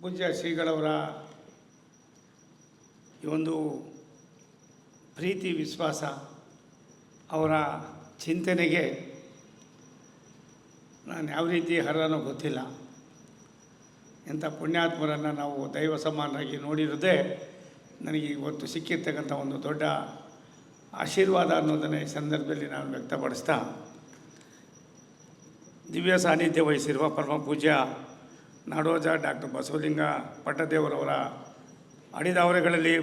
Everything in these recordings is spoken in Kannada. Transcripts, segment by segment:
ಪೂಜ್ಯ ಶ್ರೀಗಳವರ ಈ ಒಂದು ಪ್ರೀತಿ, ವಿಶ್ವಾಸ, ಅವರ ಚಿಂತನೆಗೆ ನಾನು ಯಾವ ರೀತಿ ಹರನೋ ಗೊತ್ತಿಲ್ಲ. ಎಂಥ ಪುಣ್ಯಾತ್ಮರನ್ನು ನಾವು ದೈವ ಸಮಾನರಾಗಿ ನೋಡಿರೋದೇ ನನಗೆ ಇವತ್ತು ಸಿಕ್ಕಿರ್ತಕ್ಕಂಥ ಒಂದು ದೊಡ್ಡ ಆಶೀರ್ವಾದ ಅನ್ನೋದನ್ನು ಈ ಸಂದರ್ಭದಲ್ಲಿ ನಾನು ವ್ಯಕ್ತಪಡಿಸ್ತಾ ದಿವ್ಯ ಸಾನ್ನಿಧ್ಯ ವಹಿಸಿರುವ ಪರಮ ಪೂಜ್ಯ ನಾಡೋಜ ಡಾಕ್ಟರ್ ಬಸವಲಿಂಗ ಪಟ್ಟದೇವರವರ ಅಡಿದಾವರೆಗಳಲ್ಲಿ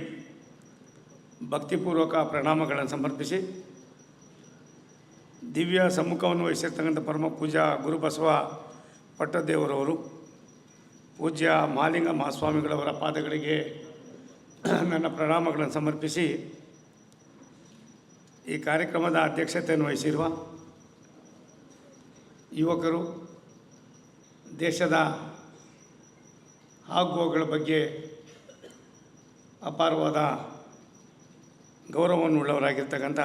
ಭಕ್ತಿಪೂರ್ವಕ ಪ್ರಣಾಮಗಳನ್ನು ಸಮರ್ಪಿಸಿ ದಿವ್ಯ ಸಮ್ಮುಖವನ್ನು ವಹಿಸಿರ್ತಕ್ಕಂಥ ಪರಮ ಪೂಜಾ ಗುರುಬಸವ ಪಟ್ಟದೇವರವರು, ಪೂಜ್ಯ ಮಾಲಿಂಗ ಮಹಾಸ್ವಾಮಿಗಳವರ ಪಾದಗಳಿಗೆ ನನ್ನ ಪ್ರಣಾಮಗಳನ್ನು ಸಮರ್ಪಿಸಿ ಈ ಕಾರ್ಯಕ್ರಮದ ಅಧ್ಯಕ್ಷತೆಯನ್ನು ವಹಿಸಿರುವ ಯುವಕರು, ದೇಶದ ಆಗುವಗಳ ಬಗ್ಗೆ ಅಪಾರವಾದ ಗೌರವವನ್ನು ಉಳ್ಳವರಾಗಿರ್ತಕ್ಕಂಥ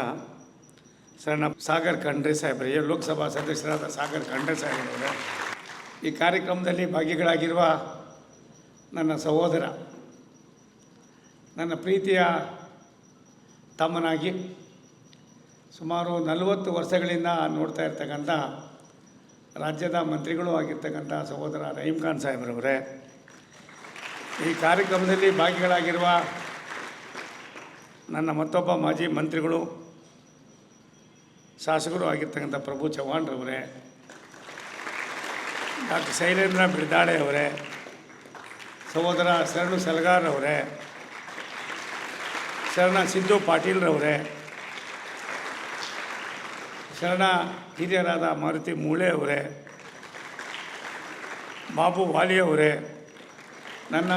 ಸಣ್ಣ ಸಾಗರ್ ಖಂಡ್ರೆ ಸಾಹೇಬರಿಗೆ, ಲೋಕಸಭಾ ಸದಸ್ಯರಾದ ಸಾಗರ್ ಖಂಡ್ರೆ ಸಾಹೇಬ್ರವರೇ ಈ ಕಾರ್ಯಕ್ರಮದಲ್ಲಿ ಭಾಗಿಗಳಾಗಿರುವ ನನ್ನ ಸಹೋದರ, ನನ್ನ ಪ್ರೀತಿಯ ತಮ್ಮನಾಗಿ ಸುಮಾರು ನಲವತ್ತು ವರ್ಷಗಳಿಂದ ನೋಡ್ತಾ ಇರ್ತಕ್ಕಂಥ ರಾಜ್ಯದ ಮಂತ್ರಿಗಳು ಆಗಿರ್ತಕ್ಕಂಥ ಸಹೋದರ ರಹೀಂ ಖಾನ್ ಸಾಹೇಬ್ರವರೇ ಈ ಕಾರ್ಯಕ್ರಮದಲ್ಲಿ ಭಾಗಿಗಳಾಗಿರುವ ನನ್ನ ಮತ್ತೊಬ್ಬ ಮಾಜಿ ಮಂತ್ರಿಗಳು, ಶಾಸಕರು ಆಗಿರ್ತಕ್ಕಂಥ ಪ್ರಭು ಚವ್ಹಾಣ್ರವರೇ ಡಾಕ್ಟರ್ ಶೈಲೇಂದ್ರ ಬಿಡ್ದಾಳೆ ಅವರೇ, ಸಹೋದರ ಶರಣು ಸಲಗಾರ್ ಅವರೇ, ಶರಣ ಸಿದ್ದು ಪಾಟೀಲ್ರವರೇ ಶರಣ ಹಿರಿಯರಾದ ಮಾರುತಿ ಮೂಳೆ ಅವರೇ, ಬಾಬು ವಾಲಿ ಅವರೇ ನನ್ನ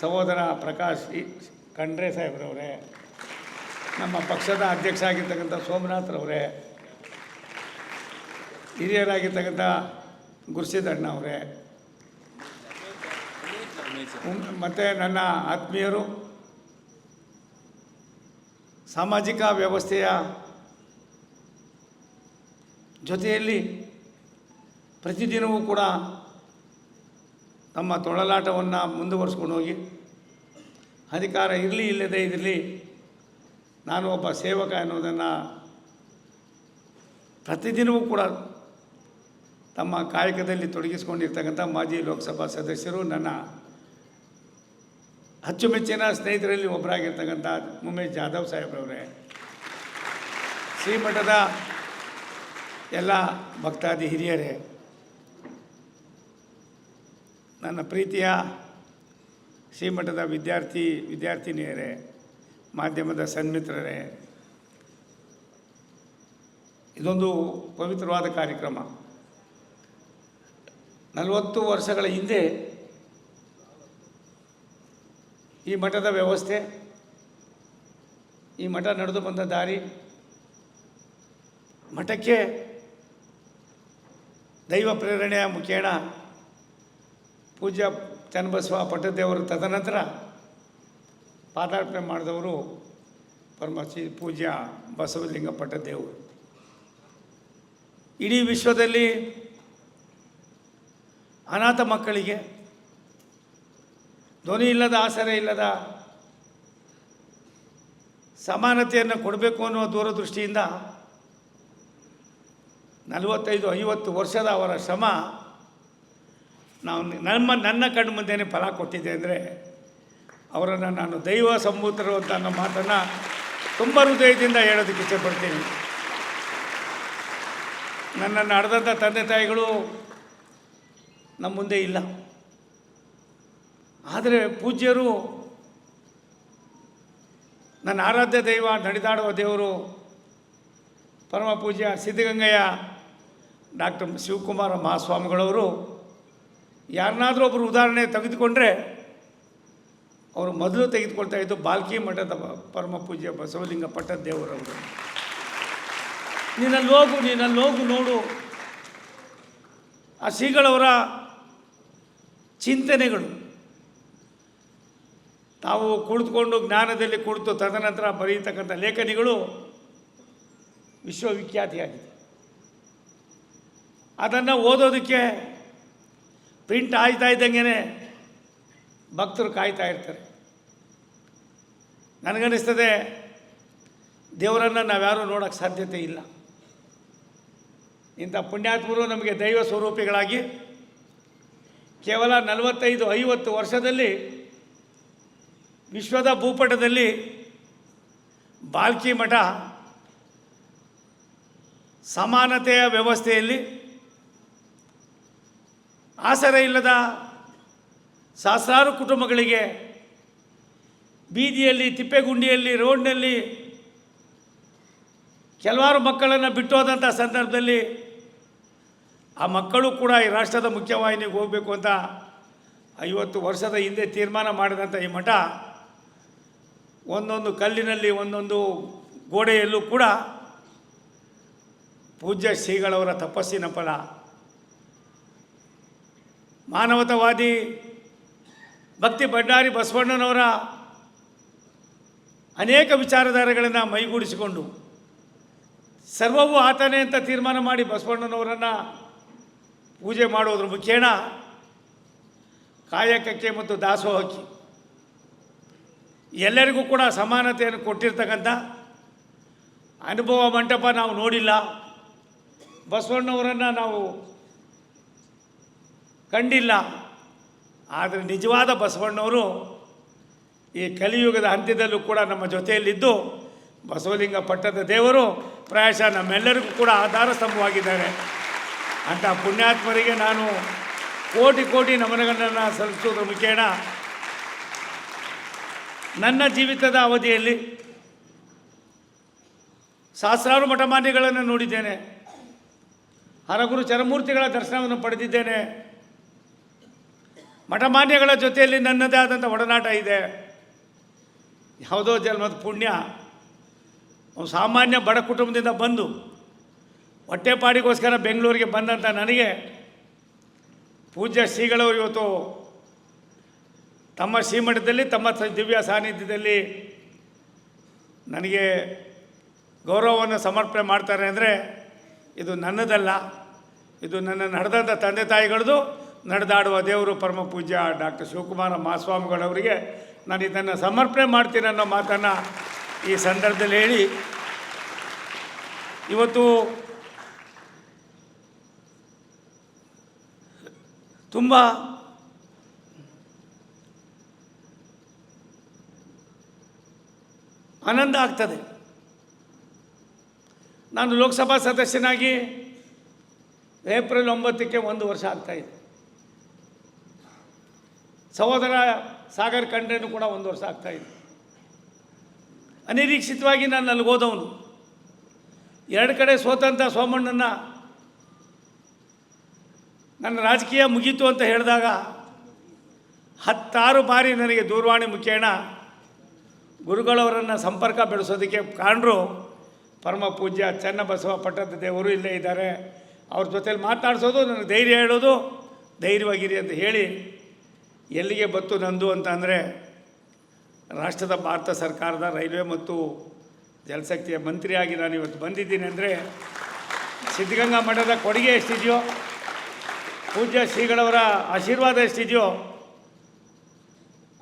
ಸಹೋದರ ಪ್ರಕಾಶ್ ಖಂಡ್ರೆ ಸಾಹೇಬ್ರವರೇ, ನಮ್ಮ ಪಕ್ಷದ ಅಧ್ಯಕ್ಷ ಆಗಿರ್ತಕ್ಕಂಥ ಸೋಮನಾಥ್ರವರೇ ಹಿರಿಯರಾಗಿರ್ತಕ್ಕಂಥ ಗುರ್ಸಿದಣ್ಣ ಅವರೇ ಮತ್ತು ನನ್ನ ಆತ್ಮೀಯರು, ಸಾಮಾಜಿಕ ವ್ಯವಸ್ಥೆಯ ಜೊತೆಯಲ್ಲಿ ಪ್ರತಿದಿನವೂ ಕೂಡ ತಮ್ಮ ತೊಳಲಾಟವನ್ನು ಮುಂದುವರಿಸ್ಕೊಂಡು ಹೋಗಿ. ಅಧಿಕಾರ ಇರಲಿ ಇಲ್ಲದೇ ಇರಲಿ, ನಾನು ಒಬ್ಬ ಸೇವಕ ಅನ್ನೋದನ್ನು ಪ್ರತಿದಿನವೂ ಕೂಡ ತಮ್ಮ ಕಾಯಕದಲ್ಲಿ ತೊಡಗಿಸ್ಕೊಂಡಿರ್ತಕ್ಕಂಥ ಮಾಜಿ ಲೋಕಸಭಾ ಸದಸ್ಯರು, ನನ್ನ ಅಚ್ಚುಮೆಚ್ಚಿನ ಸ್ನೇಹಿತರಲ್ಲಿ ಒಬ್ಬರಾಗಿರ್ತಕ್ಕಂಥ ಉಮೇಶ್ ಜಾಧವ್ ಸಾಹೇಬ್ರವರೇ. ಶ್ರೀಮಠದ ಎಲ್ಲ ಭಕ್ತಾದಿ ಹಿರಿಯರೇ ನನ್ನ ಪ್ರೀತಿಯ ಶ್ರೀಮಠದ ವಿದ್ಯಾರ್ಥಿ, ವಿದ್ಯಾರ್ಥಿನಿಯರೇ, ಮಾಧ್ಯಮದ ಸನ್ಮಿತ್ರರೇ, ಇದೊಂದು ಪವಿತ್ರವಾದ ಕಾರ್ಯಕ್ರಮ. ನಲವತ್ತು ವರ್ಷಗಳ ಹಿಂದೆ ಈ ಮಠದ ವ್ಯವಸ್ಥೆ, ಈ ಮಠ ನಡೆದು ಬಂದ ದಾರಿ, ಮಠಕ್ಕೆ ದೈವ ಪ್ರೇರಣೆಯ ಮುಖೇಣ ಪೂಜ್ಯ ಚನ್ನಬಸವ ಪಟ್ಟದೇವರು ತದನಂತರ ಪಾದಾರ್ಪಣೆ ಮಾಡಿದವರು ಪರಮ ಶ್ರೀ ಪೂಜ್ಯ ಬಸವಲಿಂಗ ಪಟ್ಟದೇವರು. ಇಡೀ ವಿಶ್ವದಲ್ಲಿ ಅನಾಥ ಮಕ್ಕಳಿಗೆ ಧ್ವನಿ ಇಲ್ಲದ ಆಸರೆ ಇಲ್ಲದ ಸಮಾನತೆಯನ್ನು ಕೊಡಬೇಕು ಅನ್ನುವ ದೂರದೃಷ್ಟಿಯಿಂದ ನಲವತ್ತೈದು ಐವತ್ತು ವರ್ಷದ ಅವರ ಶ್ರಮ ನಾವು ನಮ್ಮ, ನನ್ನ ಕಣ್ಣು ಮುಂದೆನೇ ಫಲ ಕೊಟ್ಟಿದೆ ಅಂದರೆ ಅವರನ್ನು ನಾನು ದೈವ ಸಂಭೂತರು ಅಂತ ಅನ್ನೋ ಮಾತನ್ನು ತುಂಬ ಹೃದಯದಿಂದ ಹೇಳೋದಕ್ಕೆ ಇಷ್ಟಪಡ್ತೀನಿ. ನನ್ನನ್ನು ನಡೆದಂಥ ತಂದೆ ತಾಯಿಗಳು ನಮ್ಮ ಮುಂದೆ ಇಲ್ಲ. ಆದರೆ ಪೂಜ್ಯರು ನನ್ನ ಆರಾಧ್ಯ ದೈವ, ನಡೆದಾಡುವ ದೇವರು ಪರಮ ಪೂಜ್ಯ ಸಿದ್ಧಗಂಗಯ್ಯ ಡಾಕ್ಟರ್ ಶಿವಕುಮಾರ ಮಹಾಸ್ವಾಮಿಗಳವರು. ಯಾರನ್ನಾದರೂ ಒಬ್ಬರು ಉದಾಹರಣೆ ತೆಗೆದುಕೊಂಡ್ರೆ ಅವರು ಮೊದಲು ತೆಗೆದುಕೊಳ್ತಾ ಇದ್ದು ಬಾಲ್ಕಿ ಮಠದ ಪರಮ ಪೂಜ್ಯ ಬಸವಲಿಂಗ ಪಟ್ಟದ ದೇವರವರು. ನೀನಲ್ಲಿ ಹೋಗು ನೀನಲ್ಲಿ ಹೋಗು, ನೋಡು. ಆ ಶ್ರೀಗಳವರ ಚಿಂತನೆಗಳು. ತಾವು ಕುಳಿತುಕೊಂಡು ಜ್ಞಾನದಲ್ಲಿ ಕುಳಿತು ತದನಂತರ ಬರೆಯತಕ್ಕಂಥ ಲೇಖನಿಗಳು ವಿಶ್ವವಿಖ್ಯಾತಿಯಾಗಿದೆ. ಅದನ್ನು ಓದೋದಕ್ಕೆ ಪ್ರಿಂಟ್ ಆಯ್ತಾ ಇದ್ದಂಗೆ ಭಕ್ತರು ಕಾಯ್ತಾ ಇರ್ತಾರೆ. ನನಗನ್ನಿಸ್ತದೆ, ದೇವರನ್ನು ನಾವ್ಯಾರೂ ನೋಡೋಕ್ಕೆ ಸಾಧ್ಯತೆ ಇಲ್ಲ. ಇಂಥ ಪುಣ್ಯಾತ್ಮರು ನಮಗೆ ದೈವ ಸ್ವರೂಪಿಗಳಾಗಿ ಕೇವಲ ನಲವತ್ತೈದು, ಐವತ್ತು ವರ್ಷದಲ್ಲಿ ವಿಶ್ವದ ಭೂಪಟದಲ್ಲಿ ಬಾಲ್ಕಿ ಮಠ ಸಮಾನತೆಯ ವ್ಯವಸ್ಥೆಯಲ್ಲಿ ಆಸರೆ ಇಲ್ಲದ ಸಹಸ್ರಾರು ಕುಟುಂಬಗಳಿಗೆ ಬೀದಿಯಲ್ಲಿ, ತಿಪ್ಪೆಗುಂಡಿಯಲ್ಲಿ, ರೋಡ್ನಲ್ಲಿ ಕೆಲವಾರು ಮಕ್ಕಳನ್ನು ಬಿಟ್ಟು ಹೋದಂಥ ಸಂದರ್ಭದಲ್ಲಿ ಆ ಮಕ್ಕಳು ಕೂಡ ಈ ರಾಷ್ಟ್ರದ ಮುಖ್ಯವಾಹಿನಿಗೆ ಹೋಗಬೇಕು ಅಂತ ಐವತ್ತು ವರ್ಷದ ಹಿಂದೆ ತೀರ್ಮಾನ ಮಾಡಿದಂಥ ಈ ಮಠ, ಒಂದೊಂದು ಕಲ್ಲಿನಲ್ಲಿ ಒಂದೊಂದು ಗೋಡೆಯಲ್ಲೂ ಕೂಡ ಪೂಜ್ಯ ಶ್ರೀಗಳವರ ತಪಸ್ಸಿನ ಫಲ. ಮಾನವತಾವಾದಿ ಭಕ್ತಿ ಭಂಡಾರಿ ಬಸವಣ್ಣನವರ ಅನೇಕ ವಿಚಾರಧಾರೆಗಳನ್ನು ಮೈಗೂಡಿಸಿಕೊಂಡು ಸರ್ವವೂ ಆತನೇ ಅಂತ ತೀರ್ಮಾನ ಮಾಡಿ ಬಸವಣ್ಣನವರನ್ನು ಪೂಜೆ ಮಾಡೋದ್ರ ಮುಖೇಣ ಕಾಯಕಕ್ಕೆ ಮತ್ತು ದಾಸೋಹಕ್ಕೆ ಎಲ್ಲರಿಗೂ ಕೂಡ ಸಮಾನತೆಯನ್ನು ಕೊಟ್ಟಿರ್ತಕ್ಕಂಥ ಅನುಭವ ಮಂಟಪ ನಾವು ನೋಡಿಲ್ಲ. ಬಸವಣ್ಣವರನ್ನು ನಾವು ಕಂಡಿಲ್ಲ. ಆದರೆ ನಿಜವಾದ ಬಸವಣ್ಣವರು ಈ ಕಲಿಯುಗದ ಅಂತ್ಯದಲ್ಲೂ ಕೂಡ ನಮ್ಮ ಜೊತೆಯಲ್ಲಿದ್ದು ಬಸವಲಿಂಗ ಪಟ್ಟದ ದೇವರು ಪ್ರಾಯಶಃ ನಮ್ಮೆಲ್ಲರಿಗೂ ಕೂಡ ಆಧಾರ ಸ್ತಂಭವಾಗಿದ್ದಾರೆ. ಅಂಥ ಪುಣ್ಯಾತ್ಮರಿಗೆ ನಾನು ಕೋಟಿ ಕೋಟಿ ನಮನಗಳನ್ನು ಸಲ್ಲಿಸೋದ್ರ ಮುಖೇಣ ನನ್ನ ಜೀವಿತದ ಅವಧಿಯಲ್ಲಿ ಸಹಸ್ರಾರು ಮಠಮಾನ್ಯಗಳನ್ನು ನೋಡಿದ್ದೇನೆ. ಹರಗುರು ಚರಮೂರ್ತಿಗಳ ದರ್ಶನವನ್ನು ಪಡೆದಿದ್ದೇನೆ. ಮಠಮಾನ್ಯಗಳ ಜೊತೆಯಲ್ಲಿ ನನ್ನದೇ ಆದಂಥ ಒಡನಾಟ ಇದೆ. ಯಾವುದೋ ಜನ್ಮದ ಪುಣ್ಯ. ಅವನು ಸಾಮಾನ್ಯ ಬಡ ಕುಟುಂಬದಿಂದ ಬಂದು ಹೊಟ್ಟೆಪಾಡಿಗೋಸ್ಕರ ಬೆಂಗಳೂರಿಗೆ ಬಂದಂಥ ನನಗೆ ಪೂಜ್ಯ ಶ್ರೀಗಳವರು ಇವತ್ತು ತಮ್ಮ ಶ್ರೀಮಠದಲ್ಲಿ, ತಮ್ಮ ದಿವ್ಯ ಸಾನ್ನಿಧ್ಯದಲ್ಲಿ ನನಗೆ ಗೌರವವನ್ನು ಸಮರ್ಪಣೆ ಮಾಡ್ತಾರೆ ಅಂದರೆ ಇದು ನನ್ನದಲ್ಲ. ಇದು ನನ್ನ ನಡೆದಂಥ ತಂದೆ ತಾಯಿಗಳದು ನಡೆದಾಡುವ ದೇವರು ಪರಮ ಪೂಜ್ಯ ಡಾಕ್ಟರ್ ಶಿವಕುಮಾರ ಮಾಸ್ವಾಮಿಗಳವರಿಗೆ ನಾನು ಇದನ್ನು ಸಮರ್ಪಣೆ ಮಾಡ್ತೀನಿ ಅನ್ನೋ ಮಾತನ್ನು ಈ ಸಂದರ್ಭದಲ್ಲಿ ಹೇಳಿ. ಇವತ್ತು ತುಂಬ ಆನಂದ ಆಗ್ತದೆ. ನಾನು ಲೋಕಸಭಾ ಸದಸ್ಯನಾಗಿ ಏಪ್ರಿಲ್ ಒಂಬತ್ತಕ್ಕೆ ಒಂದು ವರ್ಷ ಆಗ್ತಾಯಿದೆ ಸಹೋದರ ಸಾಗರ್ ಖಂಡ್ರೇನು ಕೂಡ ಒಂದು ವರ್ಷ ಆಗ್ತಾಯಿದೆ ಅನಿರೀಕ್ಷಿತವಾಗಿ ನಾನು ಅಲ್ಲಿ ಹೋದವನು. ಎರಡು ಕಡೆ ಸೋತಂಥ ಸೋಮಣ್ಣನ ನನ್ನ ರಾಜಕೀಯ ಮುಗೀತು ಅಂತ ಹೇಳಿದಾಗ ಹತ್ತಾರು ಬಾರಿ ನನಗೆ ದೂರವಾಣಿ ಮುಖೇಣ ಗುರುಗಳವರನ್ನು ಸಂಪರ್ಕ ಬೆಳೆಸೋದಕ್ಕೆ ಕಾರಣರು ಪರಮ ಪೂಜ್ಯ ಚನ್ನಬಸವ ಪಟ್ಟದ ದೇವರು ಇಲ್ಲೇ ಇದ್ದಾರೆ. ಅವ್ರ ಜೊತೆಲಿ ಮಾತಾಡಿಸೋದು, ನನಗೆ ಧೈರ್ಯ ಹೇಳೋದು, ಧೈರ್ಯವಾಗಿರಿ ಅಂತ ಹೇಳಿ ಎಲ್ಲಿಗೆ ಬತ್ತು ನಂದು ಅಂತ ಅಂದರೆ ರಾಷ್ಟ್ರದ ಭಾರತ ಸರ್ಕಾರದ ರೈಲ್ವೆ ಮತ್ತು ಜಲಶಕ್ತಿಯ ಮಂತ್ರಿಯಾಗಿ ನಾನು ಇವತ್ತು ಬಂದಿದ್ದೀನಿ ಅಂದರೆ ಸಿದ್ಧಗಂಗಾ ಮಠದ ಕೊಡುಗೆ ಎಷ್ಟಿದೆಯೋ, ಪೂಜ್ಯ ಶ್ರೀಗಳವರ ಆಶೀರ್ವಾದ ಎಷ್ಟಿದೆಯೋ,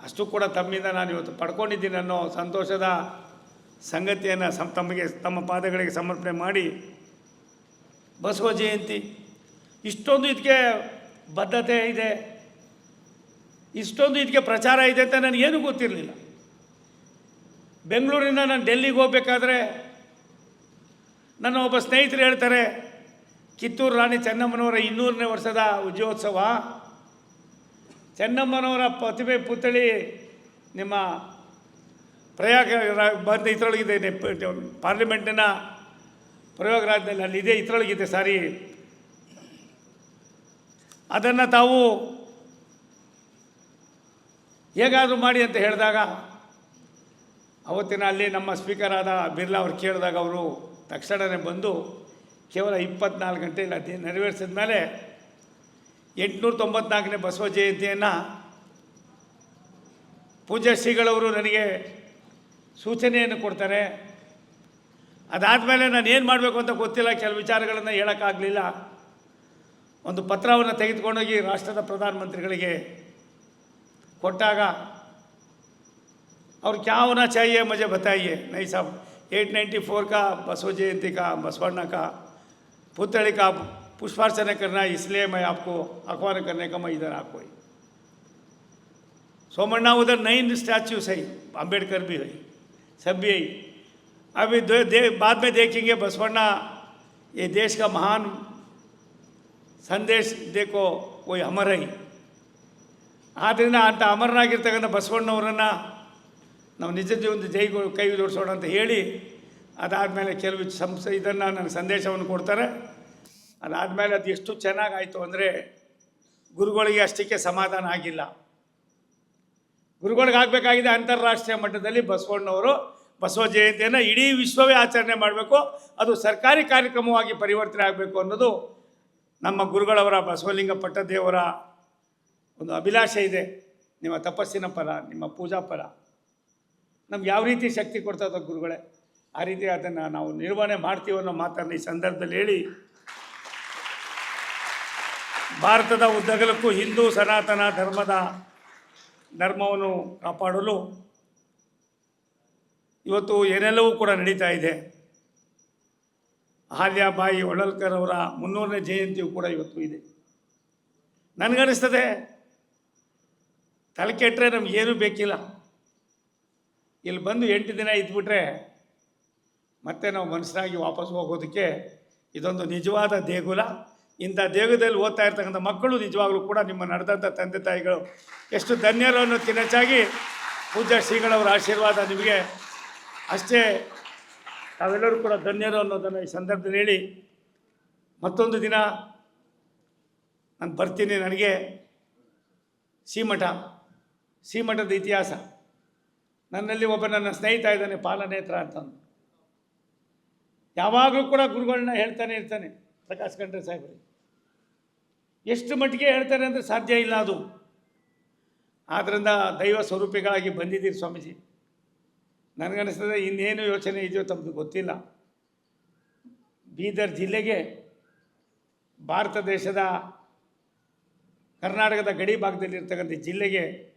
ಅಷ್ಟು ಕೂಡ ತಮ್ಮಿಂದ ನಾನು ಇವತ್ತು ಪಡ್ಕೊಂಡಿದ್ದೀನಿ ಅನ್ನೋ ಸಂತೋಷದ ಸಂಗತಿಯನ್ನು ಸಂ, ತಮಗೆ, ತಮ್ಮ ಪಾದಗಳಿಗೆ ಸಮರ್ಪಣೆ ಮಾಡಿ ಬಸವ ಜಯಂತಿ. ಇಷ್ಟೊಂದು ಇದಕ್ಕೆ ಬದ್ಧತೆ ಇದೆ. ಇಷ್ಟೊಂದು ಇದಕ್ಕೆ ಪ್ರಚಾರ ಇದೆ ಅಂತ ನನಗೇನು ಗೊತ್ತಿರಲಿಲ್ಲ. ಬೆಂಗಳೂರಿಂದ ನಾನು ಡೆಲ್ಲಿಗೆ ಹೋಗ್ಬೇಕಾದ್ರೆ ನನ್ನ ಒಬ್ಬ ಸ್ನೇಹಿತರು ಹೇಳ್ತಾರೆ, ಕಿತ್ತೂರು ರಾಣಿ ಚೆನ್ನಮ್ಮನವರ ಇನ್ನೂರನೇ ವರ್ಷದ ವಿಜಯೋತ್ಸವ ಚೆನ್ನಮ್ಮನವರ ಪ್ರತಿಭೆ ಪುತ್ಥಳಿ ನಿಮ್ಮ ಪ್ರಯಾಗ ಬಂದ ಇದರೊಳಗಿದೆ, ಪಾರ್ಲಿಮೆಂಟಿನ ಪ್ರಯೋಗರಾಜದಲ್ಲಿ ಅಲ್ಲಿದೆ ಇದರೊಳಗಿದೆ ಸಾರಿ. ಅದನ್ನು ತಾವು ಹೇಗಾದರೂ ಮಾಡಿ ಅಂತ ಹೇಳಿದಾಗ, ಅವತ್ತಿನ ಅಲ್ಲಿ ನಮ್ಮ ಸ್ಪೀಕರ್ ಆದ ಬಿರ್ಲಾ ಅವ್ರು ಕೇಳಿದಾಗ ಅವರು ತಕ್ಷಣವೇ ಬಂದು ಕೇವಲ ಇಪ್ಪತ್ನಾಲ್ಕು ಗಂಟೆಯಲ್ಲಿ ಅದೇ ನೆರವೇರಿಸಿದ ಮೇಲೆ ಎಂಟುನೂರ ತೊಂಬತ್ನಾಲ್ಕನೇ ಬಸವ ಜಯಂತಿಯನ್ನು ಪೂಜ್ಯ ಶ್ರೀಗಳವರು ನನಗೆ ಸೂಚನೆಯನ್ನು ಕೊಡ್ತಾರೆ. ಅದಾದಮೇಲೆ ನಾನು ಏನು ಮಾಡಬೇಕು ಅಂತ ಗೊತ್ತಿಲ್ಲ ಕೆಲವು ವಿಚಾರಗಳನ್ನು ಹೇಳೋಕ್ಕಾಗಲಿಲ್ಲ. ಒಂದು ಪತ್ರವನ್ನು ತೆಗೆದುಕೊಂಡೋಗಿ ರಾಷ್ಟ್ರದ ಪ್ರಧಾನಮಂತ್ರಿಗಳಿಗೆ कोटागा। और क्या होना चाहिए मुझे बताइए। नहीं सब 894 का बसो जयंती का बसवर्ण का पुतले का पुष्पार्चना करना है इसलिए मैं आपको अखबार करने का मैं इधर आपको सोमण्णा उधर नई स्टैच्यू सही अंबेडकर भी है सब भी है अभी दे, दे, बाद में देखेंगे बसवर्णा ये देश का महान संदेश देखो कोई हमर है ಆದ್ದರಿಂದ ಅಂಥ ಅಮರನಾಗಿರ್ತಕ್ಕಂಥ ಬಸವಣ್ಣವರನ್ನು ನಾವು ನಿಜ ಜೀವನದ ಜೈ ಕೈ ಜೋಡಿಸೋಣ ಅಂತ ಹೇಳಿ, ಅದಾದಮೇಲೆ ಕೆಲವು ಸಂಸ ಇದನ್ನು ನನ್ನ ಸಂದೇಶವನ್ನು ಕೊಡ್ತಾರೆ. ಅದಾದಮೇಲೆ ಅದು ಎಷ್ಟು ಚೆನ್ನಾಗಾಯಿತು ಅಂದರೆ ಗುರುಗಳಿಗೆ ಅಷ್ಟಕ್ಕೆ ಸಮಾಧಾನ ಆಗಿಲ್ಲ. ಗುರುಗಳಿಗೆ ಆಗಬೇಕಾಗಿದೆ ಅಂತಾರಾಷ್ಟ್ರೀಯ ಮಟ್ಟದಲ್ಲಿ ಬಸವಣ್ಣವರು ಬಸವ ಜಯಂತಿಯನ್ನು ಇಡೀ ವಿಶ್ವವೇ ಆಚರಣೆ ಮಾಡಬೇಕು, ಅದು ಸರ್ಕಾರಿ ಕಾರ್ಯಕ್ರಮವಾಗಿ ಪರಿವರ್ತನೆ ಆಗಬೇಕು ಅನ್ನೋದು ನಮ್ಮ ಗುರುಗಳವರ ಬಸವಲಿಂಗ ಪಟ್ಟದೇವರ ಒಂದು ಅಭಿಲಾಷೆ ಇದೆ. ನಿಮ್ಮ ತಪಸ್ಸಿನ ಫಲ ನಿಮ್ಮ ಪೂಜಾ ಫಲ ನಮ್ಗೆ ಯಾವ ರೀತಿ ಶಕ್ತಿ ಕೊಡ್ತದ ಗುರುಗಳೇ, ಆ ರೀತಿ ಅದನ್ನು ನಾವು ನಿರ್ವಹಣೆ ಮಾಡ್ತೀವಿ ಅನ್ನೋ ಮಾತನ್ನು ಈ ಸಂದರ್ಭದಲ್ಲಿ ಹೇಳಿ. ಭಾರತದ ಉದ್ದಗಲಕ್ಕೂ ಹಿಂದೂ ಸನಾತನ ಧರ್ಮದ ಧರ್ಮವನ್ನು ಕಾಪಾಡಲು ಇವತ್ತು ಏನೆಲ್ಲವೂ ಕೂಡ ನಡೀತಾ ಇದೆ. ಅಹಲ್ಯಾಬಾಯಿ ಹೊಳಲ್ಕರ್ ಅವರ ಮುನ್ನೂರನೇ ಜಯಂತಿಯು ಕೂಡ ಇವತ್ತು ಇದೆ. ನನಗನ್ನಿಸ್ತದೆ ತಲೆ ಕೆಟ್ಟರೆ ನಮಗೇನೂ ಬೇಕಿಲ್ಲ. ಇಲ್ಲಿ ಬಂದು ಎಂಟು ದಿನ ಇದ್ಬಿಟ್ರೆ ಮತ್ತೆ ನಾವು ಮನಸ್ಸಿನಾಗಿ ವಾಪಸ್ ಹೋಗೋದಕ್ಕೆ ಇದೊಂದು ನಿಜವಾದ ದೇಗುಲ. ಇಂಥ ದೇಗುಲದಲ್ಲಿ ಓದ್ತಾ ಇರ್ತಕ್ಕಂಥ ಮಕ್ಕಳು ನಿಜವಾಗ್ಲೂ ಕೂಡ ನಿಮ್ಮ ನಡೆದಂಥ ತಂದೆ ತಾಯಿಗಳು ಎಷ್ಟು ಧನ್ಯರು ಅನ್ನೋ ತಿನ್ನಚ್ಚಾಗಿ ಪೂಜ್ಯ ಶ್ರೀಗಳವರ ಆಶೀರ್ವಾದ ನಿಮಗೆ ಅಷ್ಟೇ. ತಾವೆಲ್ಲರೂ ಕೂಡ ಧನ್ಯರು ಅನ್ನೋದನ್ನು ಈ ಸಂದರ್ಭದಲ್ಲಿ ಹೇಳಿ ಮತ್ತೊಂದು ದಿನ ನಾನು ಬರ್ತೀನಿ ನನಗೆ ಶ್ರೀಮಠ. ಶ್ರೀಮಠದ ಇತಿಹಾಸ. ನನ್ನಲ್ಲಿ ಒಬ್ಬ ನನ್ನ ಸ್ನೇಹಿತ ಇದ್ದಾನೆ, ಪಾಲನೇತ್ರ ಅಂತಂದು. ಯಾವಾಗಲೂ ಕೂಡ ಗುರುಗಳನ್ನ ಹೇಳ್ತಾನೆ ಇರ್ತಾನೆ, ಪ್ರಕಾಶ್ ಖಂಡ್ರೆ ಸಾಹೇಬ್ರಿ. ಎಷ್ಟು ಮಟ್ಟಿಗೆ ಹೇಳ್ತಾರೆ ಅಂದರೆ ಸಾಧ್ಯ ಇಲ್ಲ ಅದು. ಆದ್ದರಿಂದ ದೈವ ಸ್ವರೂಪಿಗಳಾಗಿ ಬಂದಿದ್ದೀರಿ ಸ್ವಾಮೀಜಿ. ನನಗನ್ನಿಸ್ತದೆ ಇನ್ನೇನು ಯೋಚನೆ ಇದೆಯೋ ತಮ್ಮದು ಗೊತ್ತಿಲ್ಲ. ಬೀದರ್ ಜಿಲ್ಲೆಗೆ ಭಾರತ ದೇಶದ ಕರ್ನಾಟಕದ ಗಡಿ ಭಾಗದಲ್ಲಿರ್ತಕ್ಕಂಥ ಜಿಲ್ಲೆಗೆ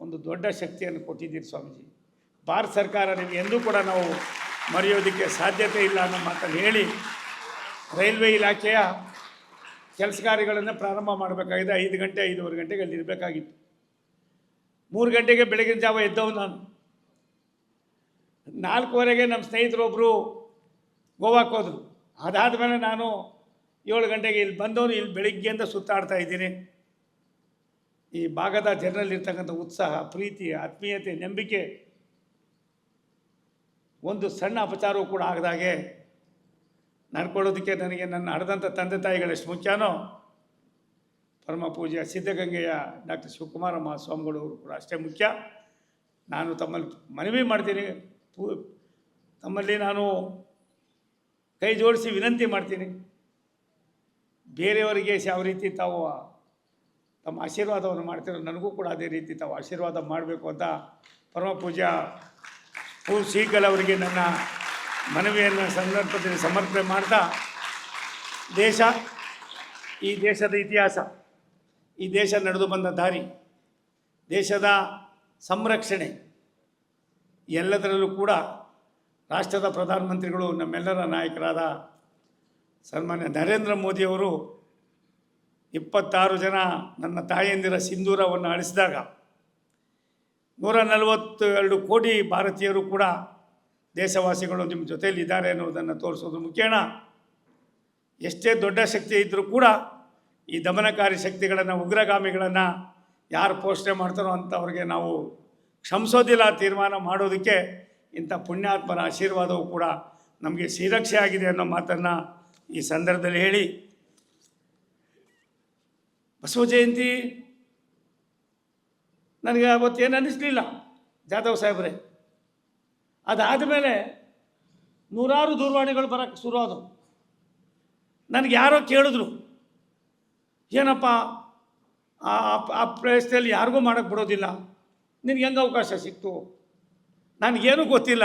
ಒಂದು ದೊಡ್ಡ ಶಕ್ತಿಯನ್ನು ಕೊಟ್ಟಿದ್ದೀರಿ ಸ್ವಾಮೀಜಿ. ಭಾರತ ಸರ್ಕಾರ ನಿಮ್ಗೆ ಎಂದೂ ಕೂಡ ನಾವು ಮರೆಯೋದಕ್ಕೆ ಸಾಧ್ಯತೆ ಇಲ್ಲ ಅನ್ನೋ ಮಾತನ್ನು ಹೇಳಿ ರೈಲ್ವೆ ಇಲಾಖೆಯ ಕೆಲಸ ಕಾರ್ಯಗಳನ್ನು ಪ್ರಾರಂಭ ಮಾಡಬೇಕಾಗಿದೆ. ಐದು ಗಂಟೆ, ಐದೂವರೆ ಗಂಟೆಗೆ ಅಲ್ಲಿ ಇರಬೇಕಾಗಿತ್ತು. ಮೂರು ಗಂಟೆಗೆ ಬೆಳಗಿನ ಜಾವ ಎದ್ದವು ನಾನು. ನಾಲ್ಕೂವರೆಗೆ ನಮ್ಮ ಸ್ನೇಹಿತರೊಬ್ಬರು ಗೋವಾಕ್ಕೆ ಹೋದರು. ಅದಾದಮೇಲೆ ನಾನು ಏಳು ಗಂಟೆಗೆ ಇಲ್ಲಿ ಬಂದವನು, ಇಲ್ಲಿ ಬೆಳಿಗ್ಗೆಯಿಂದ ಸುತ್ತಾಡ್ತಾ ಇದ್ದೀನಿ. ಈ ಭಾಗದ ಜನರಲ್ಲಿರ್ತಕ್ಕಂಥ ಉತ್ಸಾಹ, ಪ್ರೀತಿ, ಆತ್ಮೀಯತೆ, ನಂಬಿಕೆ, ಒಂದು ಸಣ್ಣ ಅಪಚಾರವೂ ಕೂಡ ಆಗದಾಗೆ ನಡ್ಕೊಳ್ಳೋದಕ್ಕೆ ನನಗೆ ನನ್ನ ಹಡೆದಂಥ ತಂದೆ ತಾಯಿಗಳು ಎಷ್ಟು ಮುಖ್ಯನೋ ಪರಮ ಪೂಜ್ಯ ಸಿದ್ಧಗಂಗೆಯ ಡಾಕ್ಟರ್ ಶಿವಕುಮಾರ ಮಹಾಸ್ವಾಮಿಗಳು ಕೂಡ ಅಷ್ಟೇ ಮುಖ್ಯ. ನಾನು ತಮ್ಮಲ್ಲಿ ಮನವಿ ಮಾಡ್ತೀನಿ. ಪೂ, ತಮ್ಮಲ್ಲಿ ನಾನು ಕೈ ಜೋಡಿಸಿ ವಿನಂತಿ ಮಾಡ್ತೀನಿ. ಬೇರೆಯವರಿಗೆ ಯಾವ ರೀತಿ ತಾವು ತಮ್ಮ ಆಶೀರ್ವಾದವನ್ನು ಮಾಡ್ತಿರೋ ನನಗೂ ಕೂಡ ಅದೇ ರೀತಿ ತಾವು ಆಶೀರ್ವಾದ ಮಾಡಬೇಕು ಅಂತ ಪರಮ ಪೂಜಾ ಶ್ರೀಕಲ್ ಅವರಿಗೆ ನನ್ನ ಮನವಿಯನ್ನು ಸಂದರ್ಭದಲ್ಲಿ ಸಮರ್ಪಣೆ ಮಾಡ್ತಾ, ದೇಶ, ಈ ದೇಶದ ಇತಿಹಾಸ, ಈ ದೇಶ ನಡೆದು ಬಂದ ದಾರಿ, ದೇಶದ ಸಂರಕ್ಷಣೆ, ಎಲ್ಲದರಲ್ಲೂ ಕೂಡ ರಾಷ್ಟ್ರದ ಪ್ರಧಾನಮಂತ್ರಿಗಳು ನಮ್ಮೆಲ್ಲರ ನಾಯಕರಾದ ಸನ್ಮಾನ್ಯ ನರೇಂದ್ರ ಮೋದಿಯವರು ಇಪ್ಪತ್ತಾರು ಜನ ನನ್ನ ತಾಯಂದಿರ ಸಿಂಧೂರವನ್ನು ಅಳಿಸಿದಾಗ ನೂರ ನಲವತ್ತು ಎರಡು ಕೋಟಿ ಭಾರತೀಯರು ಕೂಡ ದೇಶವಾಸಿಗಳು ನಿಮ್ಮ ಜೊತೆಯಲ್ಲಿ ಇದ್ದಾರೆ ಅನ್ನೋದನ್ನು ತೋರಿಸೋದು ಮುಖ್ಯಣ. ಎಷ್ಟೇ ದೊಡ್ಡ ಶಕ್ತಿ ಇದ್ದರೂ ಕೂಡ ಈ ದಮನಕಾರಿ ಶಕ್ತಿಗಳನ್ನು, ಉಗ್ರಗಾಮಿಗಳನ್ನು ಯಾರು ಪೋಷಣೆ ಮಾಡ್ತಾರೋ ಅಂಥವ್ರಿಗೆ ನಾವು ಕ್ಷಮಿಸೋದಿಲ್ಲ ತೀರ್ಮಾನ ಮಾಡೋದಕ್ಕೆ ಇಂಥ ಪುಣ್ಯಾತ್ಮನ ಆಶೀರ್ವಾದವು ಕೂಡ ನಮಗೆ ಶ್ರೀರಕ್ಷೆ ಆಗಿದೆ ಅನ್ನೋ ಮಾತನ್ನು ಈ ಸಂದರ್ಭದಲ್ಲಿ ಹೇಳಿ. ಬಸವ ಜಯಂತಿ ನನಗೆ ಅವತ್ತೇನು ಅನ್ನಿಸ್ಲಿಲ್ಲ, ಜಾಧವ್ ಸಾಹೇಬ್ರೆ. ಅದಾದಮೇಲೆ ನೂರಾರು ದೂರವಾಣಿಗಳು ಬರೋಕ್ಕೆ ಶುರು ನನಗೆ ಯಾರೋ ಕೇಳಿದ್ರು, ಏನಪ್ಪ, ಆ ಆ ಪ್ರದೇಶದಲ್ಲಿ ಯಾರಿಗೂ ಮಾಡೋಕ್ಕೆ ಬಿಡೋದಿಲ್ಲ, ನಿನಗೆ ಹೆಂಗೆ ಅವಕಾಶ ಸಿಕ್ತು? ನನಗೇನು ಗೊತ್ತಿಲ್ಲ.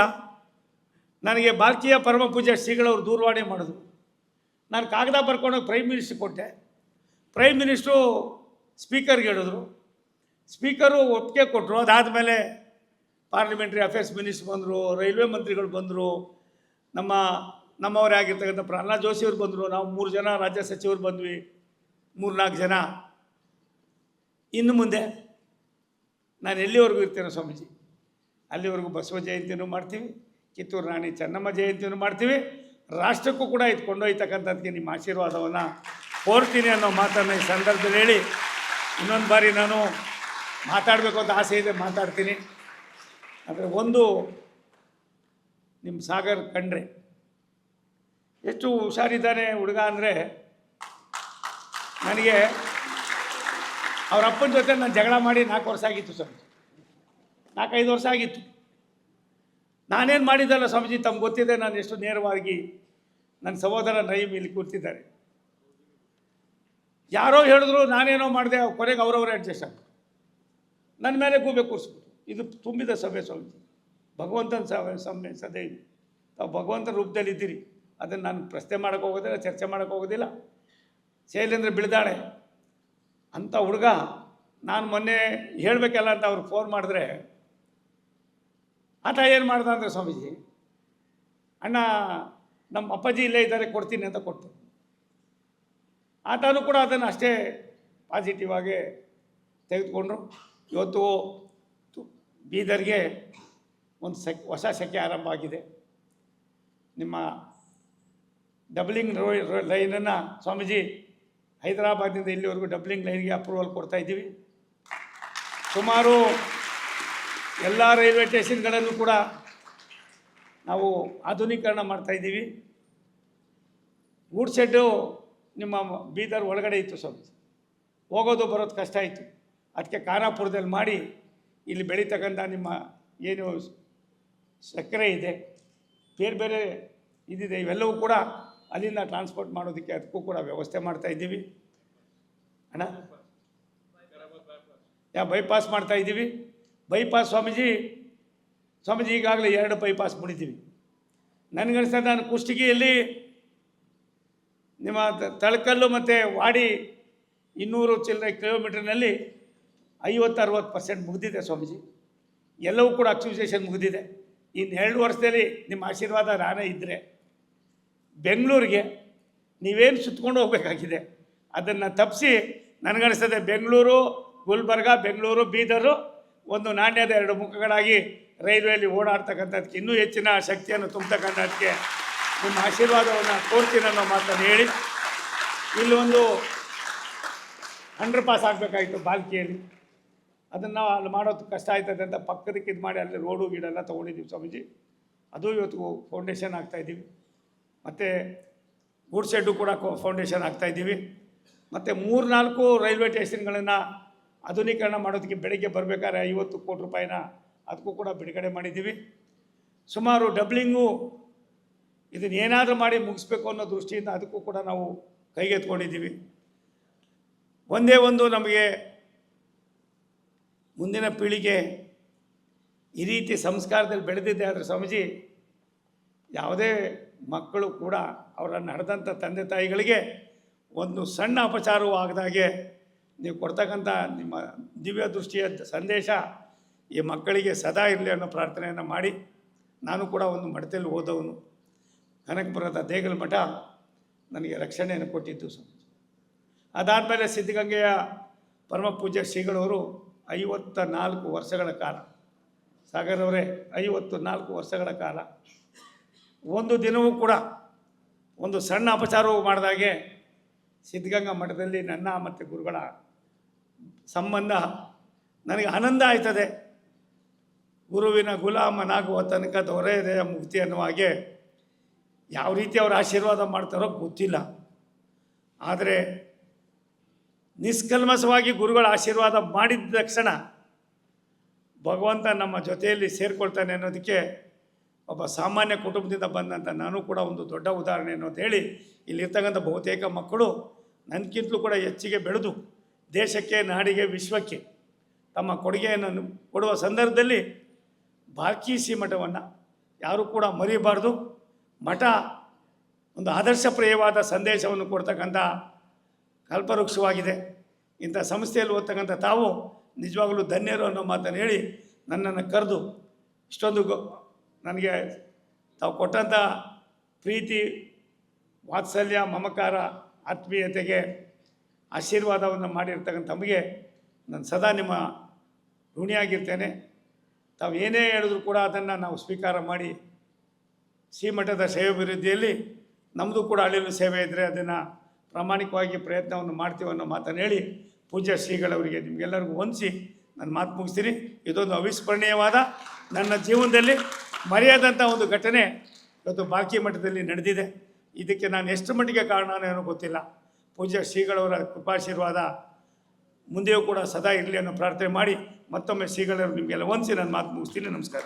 ನನಗೆ ಭಾರತೀಯ ಪರಮ ಪೂಜೆ ಶ್ರೀಗಳವರು ದೂರವಾಣಿ ಮಾಡಿದ್ರು. ನಾನು ಕಾಗದ ಬರ್ಕೊಂಡೋಗಿ ಪ್ರೈಮ್ ಮಿನಿಸ್ಟ್ರಿ ಕೊಟ್ಟೆ. ಪ್ರೈಮ್ ಮಿನಿಸ್ಟ್ರು ಸ್ಪೀಕರ್ಗೆ ಹೇಳಿದ್ರು. ಸ್ಪೀಕರು ಒಪ್ಪಿಗೆ ಕೊಟ್ಟರು ಅದಾದಮೇಲೆ ಪಾರ್ಲಿಮೆಂಟ್ರಿ ಅಫೇರ್ಸ್ ಮಿನಿಸ್ಟ್ರ್ ಬಂದರು, ರೈಲ್ವೆ ಮಂತ್ರಿಗಳು ಬಂದರು, ನಮ್ಮ ನಮ್ಮವರೇ ಆಗಿರ್ತಕ್ಕಂಥ ಪ್ರಹ್ಲಾದ್ ಜೋಶಿ ಅವ್ರು ಬಂದರು. ನಾವು ಮೂರು ಜನ ರಾಜ್ಯ ಸಚಿವರು ಬಂದ್ವಿ. ಮೂರು ನಾಲ್ಕು ಜನ. ಇನ್ನು ಮುಂದೆ ನಾನು ಎಲ್ಲಿವರೆಗೂ ಇರ್ತೇನೆ ಸ್ವಾಮೀಜಿ? ಅಲ್ಲಿವರೆಗೂ ಬಸವ ಜಯಂತಿಯೂ ಮಾಡ್ತೀವಿ, ಕಿತ್ತೂರು ರಾಣಿ ಚೆನ್ನಮ್ಮ ಜಯಂತಿನೂ ಮಾಡ್ತೀವಿ. ರಾಷ್ಟ್ರಕ್ಕೂ ಕೂಡ ಇದು ಕೊಂಡೊಯ್ತಕ್ಕಂಥದ್ದಕ್ಕೆ ನಿಮ್ಮ ಆಶೀರ್ವಾದವನ್ನು ಕೋರ್ತೀನಿ ಅನ್ನೋ ಮಾತನ್ನು ಈ ಸಂದರ್ಭದಲ್ಲಿ ಹೇಳಿ ಇನ್ನೊಂದು ಬಾರಿ ನಾನು ಮಾತಾಡಬೇಕು ಅಂತ ಆಸೆ ಇದೆ, ಮಾತಾಡ್ತೀನಿ. ಆದರೆ ಒಂದು ನಿಮ್ಮ ಸಾಗರ್ ಕಂಡ್ರೆ ಎಷ್ಟು ಹುಷಾರಿದ್ದಾನೆ ಹುಡುಗ ಅಂದರೆ ನನಗೆ ಅವ್ರ ಅಪ್ಪನ ಜೊತೆ ನಾನು ಜಗಳ ಮಾಡಿ ನಾಲ್ಕು ವರ್ಷ ಆಗಿತ್ತು ಸರ್ ನಾಲ್ಕೈದು ವರ್ಷ ಆಗಿತ್ತು. ನಾನೇನು ಮಾಡಿದ್ದಲ್ಲ ಸ್ವಾಮೀಜಿ, ತಮ್ಗೆ ಗೊತ್ತಿದೆ, ನಾನು ಎಷ್ಟು ನೇರವಾಗಿ ನನ್ನ ಸಹೋದರ ನೈಮ್ ಇಲ್ಲಿ ಕೂರ್ತಿದ್ದಾರೆ ಯಾರೋ ಹೇಳಿದ್ರು, ನಾನೇನೋ ಮಾಡಿದೆ ಕೊನೆಗೆ ಅವರವರೇ ಅಡ್ಜಸ್ಟ್ ಆಗ್ತಾರೆ. ನನ್ನ ಮೇಲೆ ಗೂಬೆ ಕೂರಿಸ್ಬಿಟ್ಟು. ಇದು ತುಂಬಿದ ಸಭೆ ಸ್ವಾಮೀಜಿ. ಭಗವಂತನ ಸಭೆ ಸಮ್ಮೆ ಸದೆ ಇದು. ತಾವು ಭಗವಂತನ ರೂಪದಲ್ಲಿದ್ದೀರಿ ಅದನ್ನು ನಾನು ಪ್ರಶ್ನೆ ಮಾಡೋಕ್ಕೆ ಹೋಗೋದಿಲ್ಲ, ಚರ್ಚೆ ಮಾಡೋಕ್ಕೆ ಹೋಗೋದಿಲ್ಲ. ಶೈಲೇಂದ್ರ ಬಿಳ್ದಾಳೆ. ಅಂಥ ಹುಡುಗ ನಾನು ಮೊನ್ನೆ ಹೇಳಬೇಕಲ್ಲ ಅಂತ ಅವ್ರು ಫೋನ್ ಮಾಡಿದ್ರೆ, ಆತ ಏನು ಮಾಡ್ದ ಅಂದರೆ ಸ್ವಾಮೀಜಿ, ಅಣ್ಣ, ನಮ್ಮ ಅಪ್ಪಾಜಿ ಇಲ್ಲೇ ಇದ್ದಾರೆ, ಕೊಡ್ತೀನಿ ಅಂತ ಕೊಟ್ಟು ಆತನೂ ಕೂಡ ಅದನ್ನು ಅಷ್ಟೇ ಪಾಸಿಟಿವ್ ಆಗಿ ತೆಗೆದುಕೊಂಡ್ರು. ಇವತ್ತು ಬೀದರ್ಗೆ ಒಂದು ಸೆಕ್, ಹೊಸ ಸೆಕೆ ಆರಂಭ ಆಗಿದೆ. ನಿಮ್ಮ ಡಬ್ಲಿಂಗ್ ರೋ ಲೈನನ್ನು ಸ್ವಾಮೀಜಿ ಹೈದರಾಬಾದ್ನಿಂದ ಇಲ್ಲಿವರೆಗೂ ಡಬ್ಲಿಂಗ್ ಲೈನ್ಗೆ ಅಪ್ರೂವಲ್ ಕೊಡ್ತಾ ಇದ್ದೀವಿ. ಸುಮಾರು ಎಲ್ಲ ರೈಲ್ವೆ ಸ್ಟೇಷನ್ಗಳನ್ನು ಕೂಡ ನಾವು ಆಧುನೀಕರಣ ಮಾಡ್ತಾ ಇದ್ದೀವಿ. ಊಡ್ ಶೆಡ್ಡು ನಿಮ್ಮ ಬೀದರ್ ಒಳಗಡೆ ಇತ್ತು ಸ್ವಲ್ಪ. ಹೋಗೋದು ಬರೋದು ಕಷ್ಟ ಆಯಿತು. ಅದಕ್ಕೆ ಖಾನಾಪುರದಲ್ಲಿ ಮಾಡಿ ಇಲ್ಲಿ ಬೆಳೀತಕ್ಕಂಥ ನಿಮ್ಮ ಏನು ಸಕ್ಕರೆ ಇದೆ, ಬೇರೆ ಬೇರೆ ಇದಿದೆ, ಇವೆಲ್ಲವೂ ಕೂಡ ಅಲ್ಲಿಂದ ಟ್ರಾನ್ಸ್ಪೋರ್ಟ್ ಮಾಡೋದಕ್ಕೆ ಅದಕ್ಕೂ ಕೂಡ ವ್ಯವಸ್ಥೆ ಮಾಡ್ತಾ ಇದ್ದೀವಿ. ಅಣ್ಣ? ಯಾ ಬೈಪಾಸ್ ಮಾಡ್ತಾ ಇದ್ದೀವಿ. ಬೈಪಾಸ್ ಸ್ವಾಮೀಜಿ ಸ್ವಾಮೀಜಿ ಈಗಾಗಲೇ ಎರಡು ಬೈಪಾಸ್ ಮುಡಿದ್ದೀವಿ. ನನಗನ್ಸ್ತದೆ ನಾನು ಕುಷ್ಟಗಿಯಲ್ಲಿ ನಿಮ್ಮ ತಳಕಲ್ಲು ಮತ್ತು ವಾಡಿ ಇನ್ನೂರು ಚಿಲ್ಲರೆ ಕಿಲೋಮೀಟ್ರ್ನಲ್ಲಿ ಐವತ್ತು ಅರವತ್ತು ಪರ್ಸೆಂಟ್ ಮುಗಿದಿದೆ ಸ್ವಾಮೀಜಿ. ಎಲ್ಲವೂ ಕೂಡ ಅಕ್ಸಿಜೇಷನ್ ಮುಗಿದಿದೆ. ಇನ್ನು ಎರಡು ವರ್ಷದಲ್ಲಿ ನಿಮ್ಮ ಆಶೀರ್ವಾದ ನಾನೇ ಇದ್ದರೆ ಬೆಂಗಳೂರಿಗೆ ನೀವೇನು ಸುತ್ತಕೊಂಡು ಹೋಗಬೇಕಾಗಿದೆ? ಅದನ್ನು ತಪ್ಪಿಸಿ ನನಗನ್ನಿಸ್ತದೆ ಬೆಂಗಳೂರು, ಗುಲ್ಬರ್ಗ, ಬೆಂಗಳೂರು, ಬೀದರು ಒಂದು ನಾಣ್ಯದ ಎರಡು ಮುಖಗಳಾಗಿ ರೈಲ್ವೆಯಲ್ಲಿ ಓಡಾಡ್ತಕ್ಕಂಥದ್ದಕ್ಕೆ ಇನ್ನೂ ಹೆಚ್ಚಿನ ಶಕ್ತಿಯನ್ನು ತುಂಬತಕ್ಕಂಥದ್ದಕ್ಕೆ ನಿಮ್ಮ ಆಶೀರ್ವಾದವನ್ನು ಕೋರ್ತೀನಿ ಅನ್ನೋ ಮಾತನ್ನು ಹೇಳಿ. ಇಲ್ಲಿ ಒಂದು ಅಂಡರ್ ಪಾಸ್ ಆಗಬೇಕಾಗಿತ್ತು ಬಾಲ್ಕಿಯಲ್ಲಿ. ಅದನ್ನು ಅಲ್ಲಿ ಮಾಡೋದು ಕಷ್ಟ ಆಯ್ತದೆ ಅಂತ ಪಕ್ಕದಕ್ಕೆ ಇದು ಮಾಡಿ ಅಲ್ಲಿ ರೋಡು ಗೀಡೆಲ್ಲ ತೊಗೊಂಡಿದ್ದೀವಿ ಸ್ವಾಮೀಜಿ. ಅದು ಇವತ್ತು ಫೌಂಡೇಶನ್ ಆಗ್ತಾಯಿದ್ದೀವಿ ಮತ್ತು ಗೂಡ್ ಶೆಡ್ಡು ಕೂಡ ಫೌಂಡೇಶನ್ ಆಗ್ತಾಯಿದ್ದೀವಿ ಮತ್ತು ಮೂರು ನಾಲ್ಕು ರೈಲ್ವೆ ಸ್ಟೇಷನ್ಗಳನ್ನು ಆಧುನೀಕರಣ ಮಾಡೋದಕ್ಕೆ ಬೆಳಗ್ಗೆ ಬರಬೇಕಾದ್ರೆ ಐವತ್ತು ಕೋಟಿ ರೂಪಾಯಿನ ಅದಕ್ಕೂ ಕೂಡ ಬಿಡುಗಡೆ ಮಾಡಿದ್ದೀವಿ. ಸುಮಾರು ಡಬ್ಲಿಂಗು ಇದನ್ನು ಏನಾದರೂ ಮಾಡಿ ಮುಗಿಸ್ಬೇಕು ಅನ್ನೋ ದೃಷ್ಟಿಯಿಂದ ಅದಕ್ಕೂ ಕೂಡ ನಾವು ಕೈಗೆತ್ಕೊಂಡಿದ್ದೀವಿ ಒಂದೇ ಒಂದು ನಮಗೆ ಮುಂದಿನ ಪೀಳಿಗೆ ಈ ರೀತಿ ಸಂಸ್ಕಾರದಲ್ಲಿ ಬೆಳೆದಿದ್ದೆ ಆದರೆ ಸ್ವಾಮೀಜಿ, ಯಾವುದೇ ಮಕ್ಕಳು ಕೂಡ ಅವರ ನಡೆದಂಥ ತಂದೆ ತಾಯಿಗಳಿಗೆ ಒಂದು ಸಣ್ಣ ಅಪಚಾರವೂ ಆಗದಾಗೆ ನೀವು ಕೊಡ್ತಕ್ಕಂಥ ನಿಮ್ಮ ದಿವ್ಯ ದೃಷ್ಟಿಯ ಸಂದೇಶ ಈ ಮಕ್ಕಳಿಗೆ ಸದಾ ಇರಲಿ ಅನ್ನೋ ಪ್ರಾರ್ಥನೆಯನ್ನು ಮಾಡಿ, ನಾನು ಕೂಡ ಒಂದು ಮಡತೆಯಲ್ಲಿ ಓದವನು ಕನಕಪುರದ ದೇಗಲ ಮಠ ನನಗೆ ರಕ್ಷಣೆಯನ್ನು ಕೊಟ್ಟಿದ್ದು ಅದಾದ ಅದಾದಮೇಲೆ ಸಿದ್ಧಗಂಗೆಯ ಪರಮ ಪೂಜ್ಯ ಶ್ರೀಗಳವರು ಐವತ್ತ ನಾಲ್ಕು ವರ್ಷಗಳ ಕಾಲ ಸಾಗರವರೇ ಐವತ್ತು ನಾಲ್ಕು ವರ್ಷಗಳ ಕಾಲ, ಒಂದು ದಿನವೂ ಕೂಡ ಒಂದು ಸಣ್ಣ ಅಪಚಾರವೂ ಮಾಡಿದಾಗೆ ಸಿದ್ಧಗಂಗಾ ಮಠದಲ್ಲಿ ನನ್ನ ಮತ್ತು ಗುರುಗಳ ಸಂಬಂಧ ನನಗೆ ಆನಂದ ಆಯ್ತದೆ. ಗುರುವಿನ ಗುಲಾಮನಾಗುವ ತನಕ ದೊರೆಯದೆಯ ಮುಕ್ತಿ ಅನ್ನುವ ಹಾಗೆ ಯಾವ ರೀತಿ ಅವರು ಆಶೀರ್ವಾದ ಮಾಡ್ತಾರೋ ಗೊತ್ತಿಲ್ಲ. ಆದರೆ ನಿಷ್ಕಲ್ಮಸವಾಗಿ ಗುರುಗಳ ಆಶೀರ್ವಾದ ಮಾಡಿದ ತಕ್ಷಣ ಭಗವಂತ ನಮ್ಮ ಜೊತೆಯಲ್ಲಿ ಸೇರಿಕೊಳ್ತಾನೆ ಅನ್ನೋದಕ್ಕೆ ಒಬ್ಬ ಸಾಮಾನ್ಯ ಕುಟುಂಬದಿಂದ ಬಂದಂಥ ನಾನು ಕೂಡ ಒಂದು ದೊಡ್ಡ ಉದಾಹರಣೆ ಅನ್ನೋದು ಹೇಳಿ, ಇಲ್ಲಿರ್ತಕ್ಕಂಥ ಬಹುತೇಕ ಮಕ್ಕಳು ನನಗಿಂತಲೂ ಕೂಡ ಹೆಚ್ಚಿಗೆ ಬೆಳೆದು ದೇಶಕ್ಕೆ, ನಾಡಿಗೆ, ವಿಶ್ವಕ್ಕೆ ತಮ್ಮ ಕೊಡುಗೆಯನ್ನು ಕೊಡುವ ಸಂದರ್ಭದಲ್ಲಿ ಬಾಲ್ಕೀಸಿ ಮಠವನ್ನು ಯಾರೂ ಕೂಡ ಮರಿಬಾರ್ದು. ಮಠ ಒಂದು ಆದರ್ಶಪ್ರಿಯವಾದ ಸಂದೇಶವನ್ನು ಕೊಡ್ತಕ್ಕಂಥ ಕಲ್ಪವೃಕ್ಷವಾಗಿದೆ. ಇಂಥ ಸಂಸ್ಥೆಯಲ್ಲಿ ಓದ್ತಕ್ಕಂಥ ತಾವು ನಿಜವಾಗಲೂ ಧನ್ಯರು ಅನ್ನೋ ಮಾತನ್ನು ಹೇಳಿ ನನ್ನನ್ನು ಕರೆದು ಇಷ್ಟೊಂದು ನನಗೆ ತಾವು ಕೊಟ್ಟಂಥ ಪ್ರೀತಿ, ವಾತ್ಸಲ್ಯ, ಮಮಕಾರ, ಆತ್ಮೀಯತೆಗೆ ಆಶೀರ್ವಾದವನ್ನು ಮಾಡಿರ್ತಕ್ಕಂಥ ತಮಗೆ ನಾನು ಸದಾ ನಿಮ್ಮ ಋಣಿಯಾಗಿರ್ತೇನೆ. ತಾವು ಏನೇ ಹೇಳಿದ್ರು ಕೂಡ ಅದನ್ನು ನಾವು ಸ್ವೀಕಾರ ಮಾಡಿ ಶ್ರೀಮಠದ ಸೇವಾಭಿವೃದ್ಧಿಯಲ್ಲಿ ನಮ್ಮದು ಕೂಡ ಅಳಿಲು ಸೇವೆ ಇದ್ದರೆ ಅದನ್ನು ಪ್ರಾಮಾಣಿಕವಾಗಿ ಪ್ರಯತ್ನವನ್ನು ಮಾಡ್ತೀವಿ ಅನ್ನೋ ಮಾತನ್ನು ಹೇಳಿ ಪೂಜ್ಯ ಶ್ರೀಗಳವರಿಗೆ ನಿಮಗೆಲ್ಲರಿಗೂ ಹೊಂದಿಸಿ ನಾನು ಮಾತು ಮುಗಿಸ್ತೀನಿ. ಇದೊಂದು ಅವಿಸ್ಮರಣೀಯವಾದ ನನ್ನ ಜೀವನದಲ್ಲಿ ಮರೆಯಾದಂಥ ಒಂದು ಘಟನೆ ಇವತ್ತು ಬಾಕಿ ಮಠದಲ್ಲಿ ನಡೆದಿದೆ. ಇದಕ್ಕೆ ನಾನು ಎಷ್ಟು ಮಟ್ಟಿಗೆ ಕಾರಣನೇನೋ ಗೊತ್ತಿಲ್ಲ. ಪೂಜ್ಯ ಶ್ರೀಗಳವರ ಕೃಪಾಶೀರ್ವಾದ ಮುಂದೆಯೂ ಕೂಡ ಸದಾ ಇರಲಿ ಅನ್ನೋ ಪ್ರಾರ್ಥನೆ ಮಾಡಿ ಮತ್ತೊಮ್ಮೆ ಶ್ರೀಗಳವರು ನಿಮಗೆಲ್ಲ ಹೊಂದಿಸಿ ನಾನು ಮಾತು ಮುಗಿಸ್ತೀನಿ. ನಮಸ್ಕಾರ.